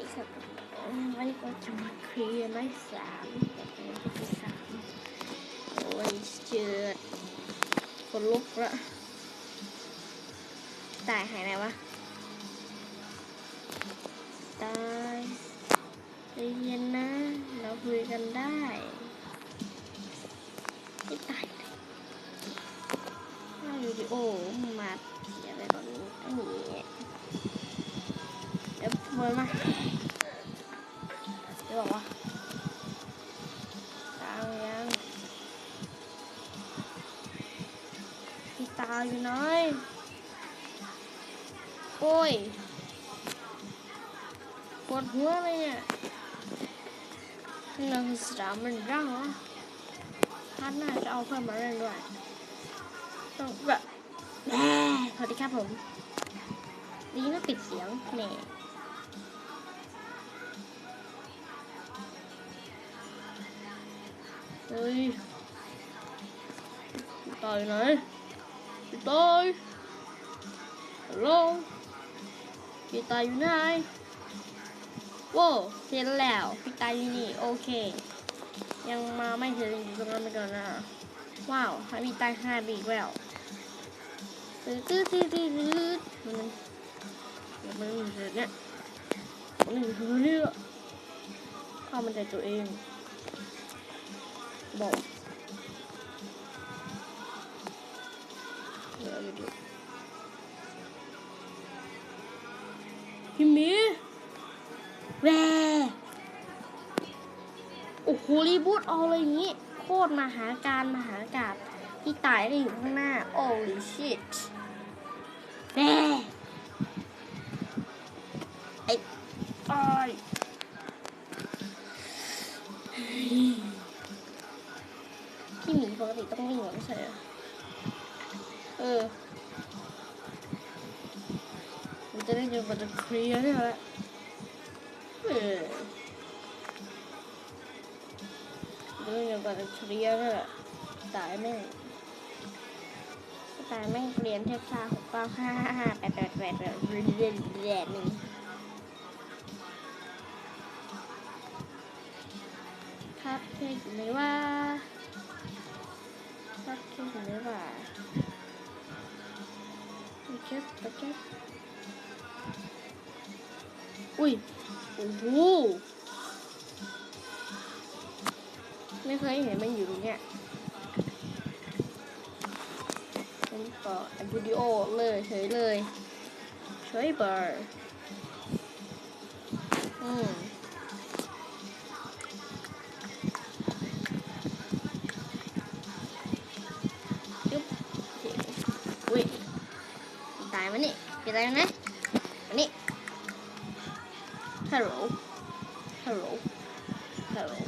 ดีครับวันนี้ก็จะมาเคลียร์ไม้สามแบบนี้ที่สามโอ้ยเจอดคนลุกละตายหายไหนวะตายใจเย็นนะ เราคุยกันได้ไม่ตายเลยถ้าวิดีโอมาเสียอะไรตอนนี้ ไอ้หนีเดี๋ยมาเดี๋ยวบอกว่าตายยังพี่ตาอยู่ไหนโอ้ยปวดหัวเลยเนี่ยนังสามมันร่างวะพัดน่าจะเอาเพิ่มมาเล่นด้วยต้องแบบสวัสดีครับผมดีนะปิดเสียงแหน่ ฮ้ยพี่ตายไหนพี่ตายฮัลโหลพี่ตายอยู่ไหนว้าเห็นแล้วพี่ตายอยู่นี่โอเค ยังมาไม่ถึงอยู่ตรงนั้นไปก่อนนะว้าวห้พี่ตายห้าบีกแล้วตื้อตื้อตื้อตื้อตื้อมันมันมันอยู่เนี่ยมันอยู่เนี่ยข้ามันใจตัวเอง บอกเดี๋ยวอยู่ดิพี่มีแวโอ้โหรีบูตเอาอะไรอย่างงี้ โคตรมหาการมหากาบที่ตายได้อยู่ข้างหน้า โอ้ลิชิต ออมันจะได้เจอมันจะเคลียร์เนี่แหละเออเรื่องเกี่ยวกับเคลียร์เนี่ยตายแม่งตายแม่งเรียนเทพชาหกเก้าห้าห้าห้าแปดแปดแปดแปดเรียนเรียนหนึ่งครับเพลงอยู่ไหนว่า อุ้ยโอ้โหไม่เคยเห็นมันอยู่ตรงเนี้ยผมก็อัดวิดีโอเลยเฉยเลยเฉยเบอร์อืม อะไรนะอันนี้ hello hello hello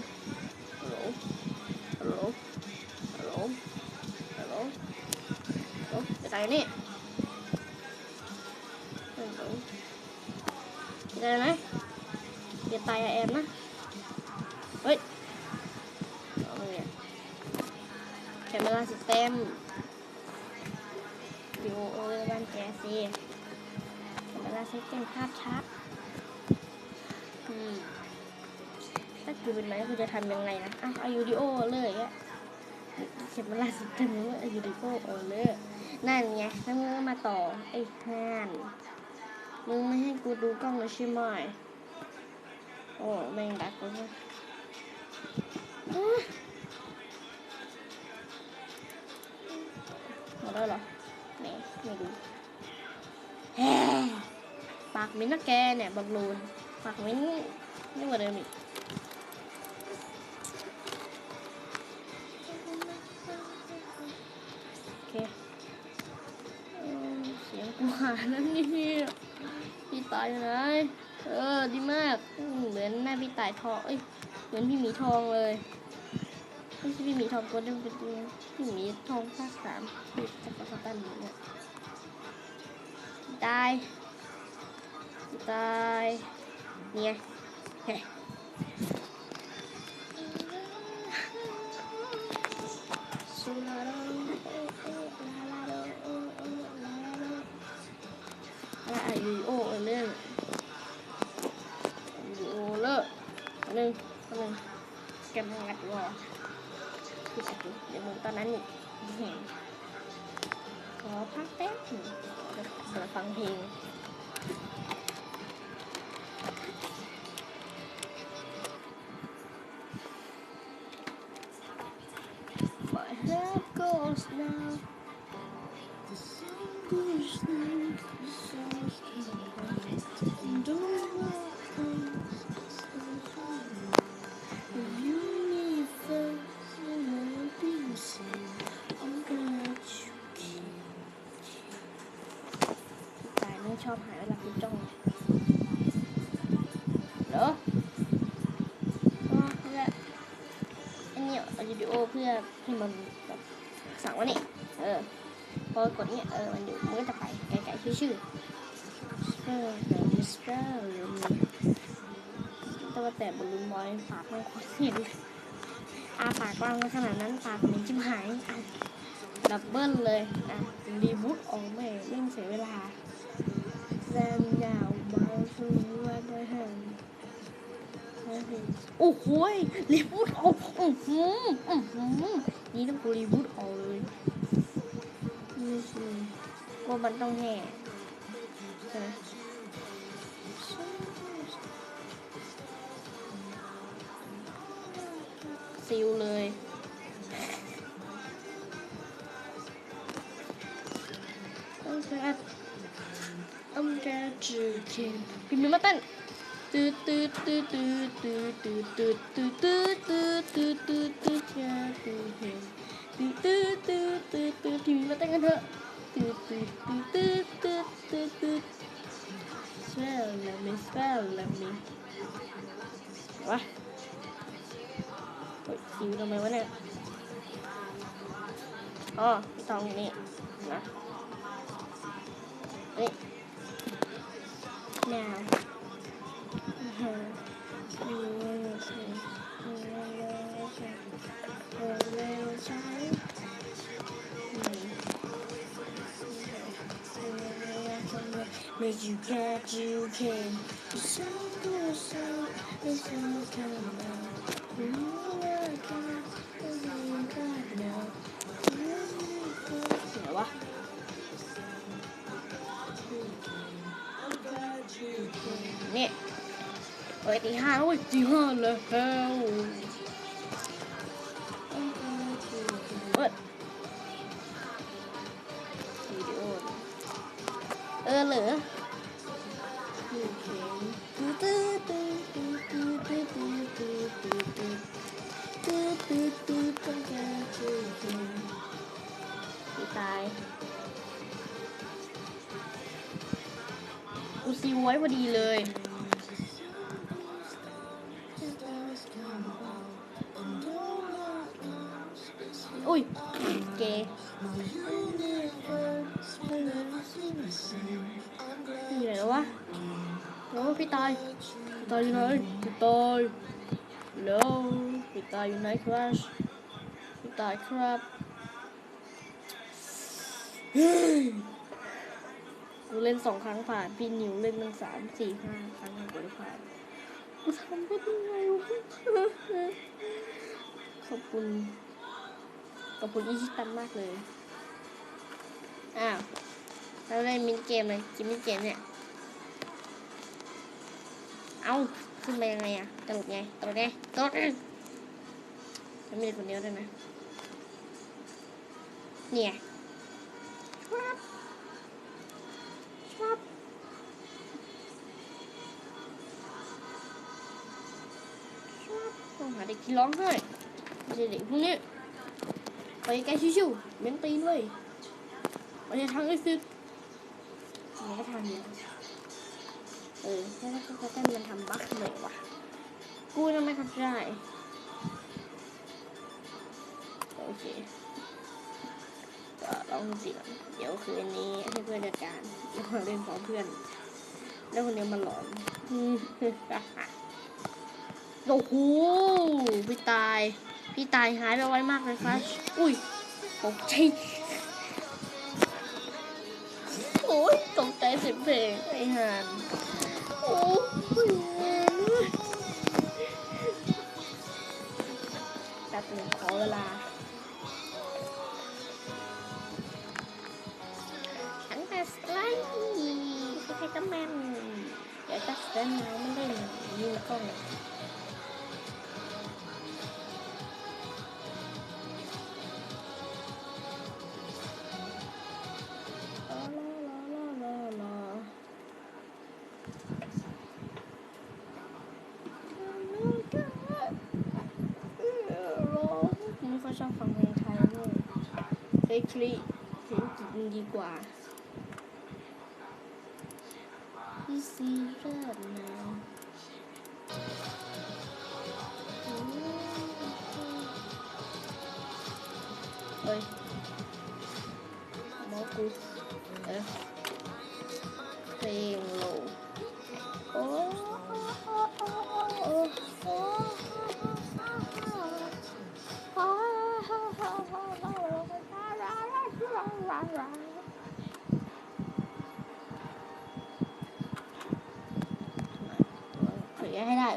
hello hello hello hello hello อะไรนี่ hello อะไรนะเดี๋ยวตายแอมนะเฮ้ยแคมเมล่าสิสเต็มอยู่โอเวอร์บ้านแกสิ ban trẻ xe. Camera system ภาพชัดถ้ากูเป็นไหนกูจะทำยังไงนะอะเอายูดิโอเลยอะเข็มมาลาสิทำนี้ว่าเอายูดิโอโอเลยนั่นไงแล้วมึงก็มาต่อไอ้ห่านมึงไม่ให้กูดูกล้องเลยใช่ไหมโอ้แม่งดักกูเนี่ยอุ๊ยหมดแล้วเหรอไหนไม่ดูแฮ่ปากมิ้นนะแกเนี่ยบังลูนปากมิ้นนี่กว่าเดิมอีกโอเคเสียงกูหาแล้วนี่พี่ตายอยู่ไหนเออดีมากเหมือนแม่พี่ตายทองเอ้ยเหมือนพี่หมีทองเลยไม่ใช่พี่หมีทองตัวเดิมเป็นพี่หมีทองภาคสามพี่จักรพรรดิเนี่ยตาย ตายเนี่ยอะไรอยู่โอ้เนนึอยู่โอ้เลอะอันึ่งอันนึงแกมงัดวอคือสักเดี๋ยวมึงตอนนั้นอีกขอพักแป๊บนึงเดี๋ยวฟังเพลง ตายไม่ชอบหายเวลาคุณจ้องเหรอก็เพื่ออันนี้เอาวิดีโอเพื่อให้มันแบบสั่งว่านี่เออพอกดเนี่ยเออมันอยู่มันก็จะไปไกลๆชื่อชื่อเออแต่มิสเตอร์หรือมีแต่ว่าแต่บอลลูนบอยปากมันโคตรเห็นเลยอาปากกว้างมาขนาดนั้นปากเหม็นจิ้มหายอะดับเบิลเลยอะรีบูทออกไม่เล่นเสียเวลา โอ้โหรีบูทออกอือหืออือหือนี่ต้องกูรีบูทออกเลยนี่สิว่ามันต้องแห่ใช่ซิลเลย Wah mana? Oh, tahu ini Nah Ini Make you can't, you can. The sun goes out, the sun's coming out. You know what I can got, is all you got now. You know what? 我哋下我住下啦，喂。เออเหลือ อุ้ยเกอะไหนแล้ววะโอ้พี่ตายพี่ตายอยู่ไหนพี่ตายโลพี่ตายอยู่ไหนครับพี่ตายครับเฮ้ยกูเล่นสองครั้งผ่าน พี่นิวเล่นตั้งสามสี่ห้าครั้งกูได้ผ่าน ทำได้ยังไงวะขอบคุณ ขอบคุณอีชิตันมากเลย อ้าว แล้วเล่นมินเกมเลยกินมินเกมเนี่ย เอาขึ้นไปยังไงอะกระโดดไงกระโดดไงกระโดดไงจะม่ได้คนเดียวด้วยนะเนี่ยครับ เด็กที่ร้องไห้ไม่ใช่เด็กพวกนี้ไปไกลชิวๆเม้นตีนเลยไปในทางไอ้ฟิกมันก็ทำอยู่ยเออแค่ถ้าเขาเต้นมันทำบั๊กเลยวะกูทำไมทำได้โอเคก็ลองดูสิก่อนเดี๋ยวคืนนี้ให้เพื่อนจัดการเราเล่นพร้อมเพื่อน แล้วคนนี้มันหลอนอืม โอ้โหพี่ตาย พี่ตายหายไปไวมากเลยครับอุ้ยตกใจโอ้ยตกใจเสิเพลงไอ้ห่านโอ้ย ไม่ค่อยชอบฟังเพลงไทยเลยเฮ้ยคลีเพลงจีนดีกว่า You see red now. เฮ้ยมอกูเอ๊ะ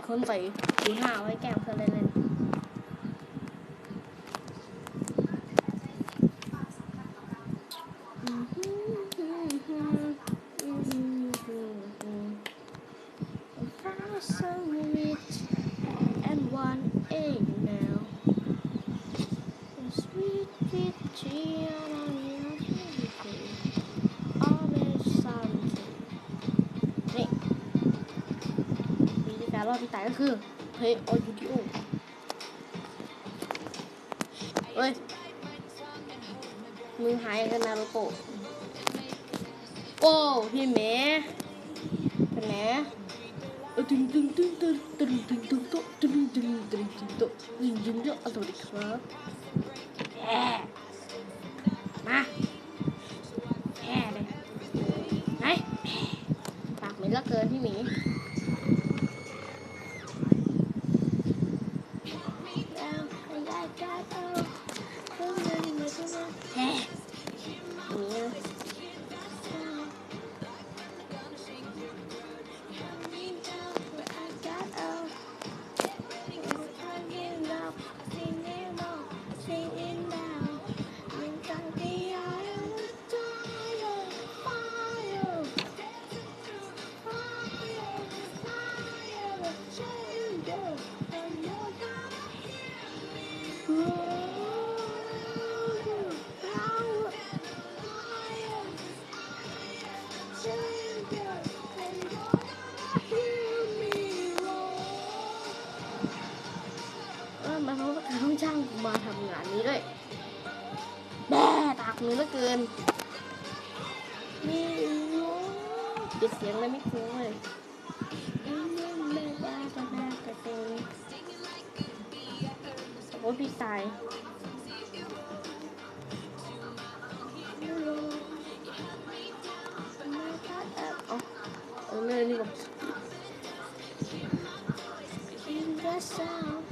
คนใส่สีห้าไว้แกล้งเพื่อนเล่น จิต่ก็คือเฮ้ยออยูดิโอเฮ้ยมือหายกันนารุโตะโอ้พี่แม่เป็นไงตึงตึงตึงตึงตึงตึงตึงตึงตึงตึงตึงตึงตึงตึงตึงตึงตึงตึงตอร่อยครับมาแพ้เลยไหนปากงตึ้นละเกินพี่หมี มือเหลือเกินนี่ปิดเสียงเลยไม่คุ้งเลยโอ้พี่ตายเอาเออเลยนี่ก In the sound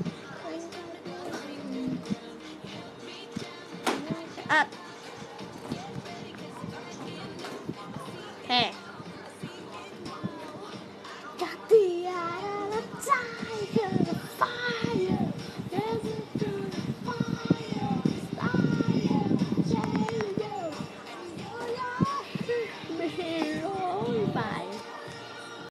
อัด 哎